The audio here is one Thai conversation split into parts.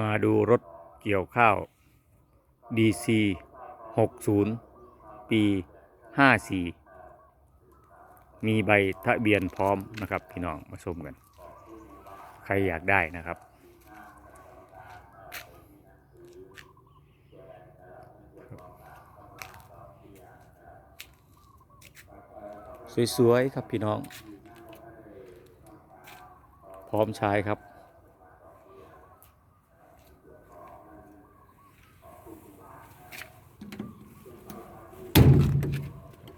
มาดูรถเกี่ยวข้าว DC 60 ปี 54 มีใบทะเบียนพร้อมนะครับ พี่น้องมาชมกัน ใครอยากได้นะครับ สวย ๆ ครับพี่น้อง พร้อมใช้ครับ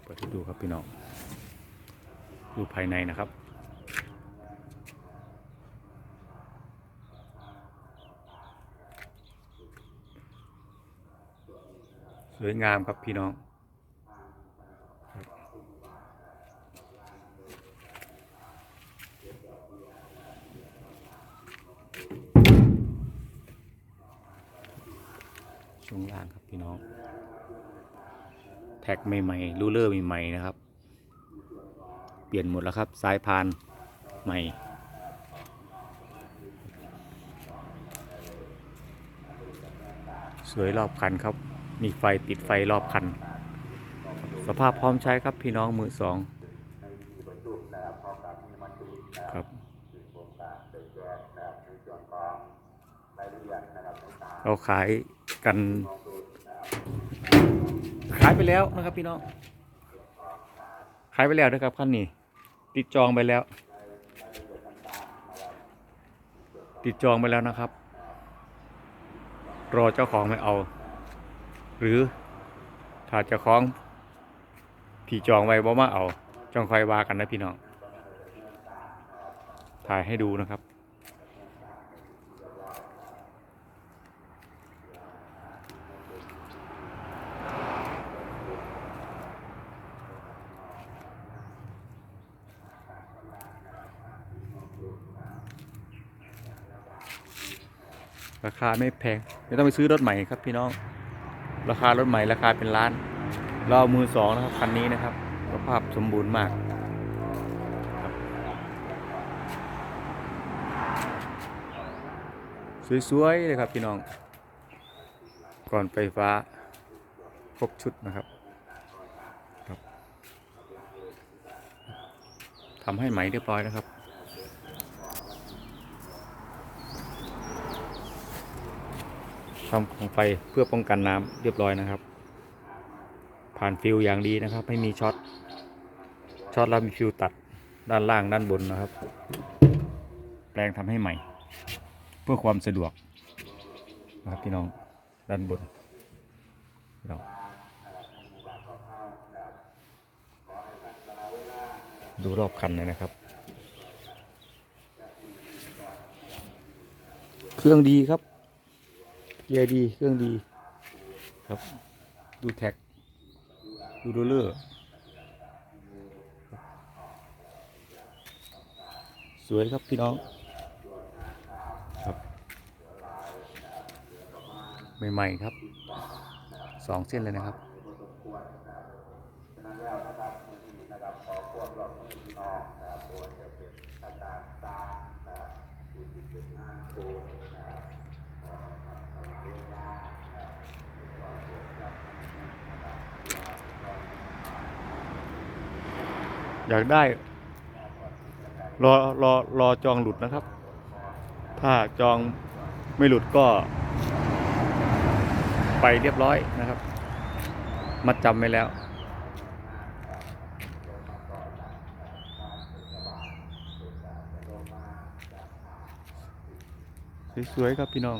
เปิดให้ดูครับ พี่น้องดูภายในนะครับสวยงามครับพี่น้อง ช่วงล่างครับพี่น้อง แท็กใหม่ๆรูเลอร์ใหม่ๆนะครับ เปลี่ยนหมดแล้วครับสายพานใหม่ สวยรอบคันครับ มีไฟติดไฟรอบคัน สภาพพร้อมใช้ครับพี่น้องมือสองครับเราขายกันายไปแล้วนะครับพี่น้องขายไปแล้วนะครับคันนี้ ติดจองไปแล้ว ติดจองไปแล้วนะครับ รอเจ้าของไม่เอา หรือถ้าเจ้าของที่จองไว้บ่มาเอาจองคอยวากันนะพี่น้องถ่ายให้ดูนะครับ ราคาไม่แพงไม่ต้องไปซื้อรถใหม่ครับพี่น้อง ราคารถใหม่ราคาเป็นล้าน เราเอามือสองนะครับคันนี้นะครับสภาพสมบูรณ์มากสวยๆเลยครับพี่น้อง ก่อนไฟฟ้า ครบชุดนะครับครับทำให้ไหมเรียบร้อยนะครับ ทำของไฟเพื่อป้องกันน้ำเรียบร้อยนะครับ ผ่านฟิวอย่างดีนะครับ ไม่มีช็อตช็อตแล้วมีฟิวตัดด้านล่างด้านบนนะครับ แปลงทำให้ใหม่ เพื่อความสะดวกนะครับพี่น้องด้านบนเราดูรอบคันเลยนะครับ เครื่องดีครับ เกียร์ดีเครื่องดี ครับ ดูแท็ก ดูโรลเลอร์ สวยครับพี่น้อง ครับ ใหม่ๆครับ สองเส้นเลยนะครับ อยากได้ รอรอรอจองหลุดนะครับ ถ้าจองไม่หลุดก็ ไปเรียบร้อยนะครับ มัดจำไว้แล้วสวยๆครับพี่น้อง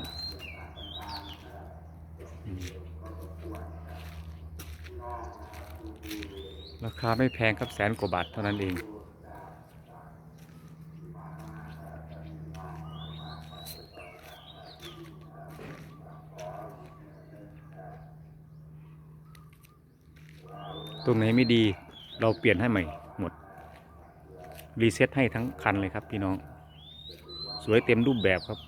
อ ราคาไม่แพงครับแสนกว่าบาทเท่านั้นเอง ตรงไหนไม่ดีเราเปลี่ยนให้ใหม่หมด รีเซ็ตให้ทั้งคันเลยครับพี่น้อง สวยเต็มรูปแบบครับ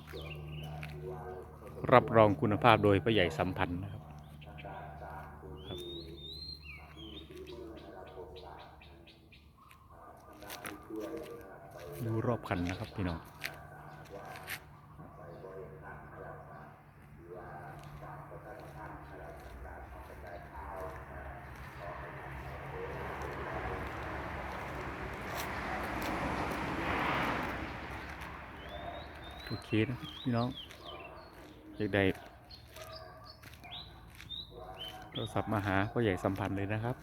รับรองคุณภาพโดยพ่อใหญ่สัมพันธ์นะครับ ดูรอบคันนะครับพี่น้องโอเคนะพี่น้องอยากได้โทรศัพท์มาหาพ่อใหญ่สัมพันธ์เลยนะครับ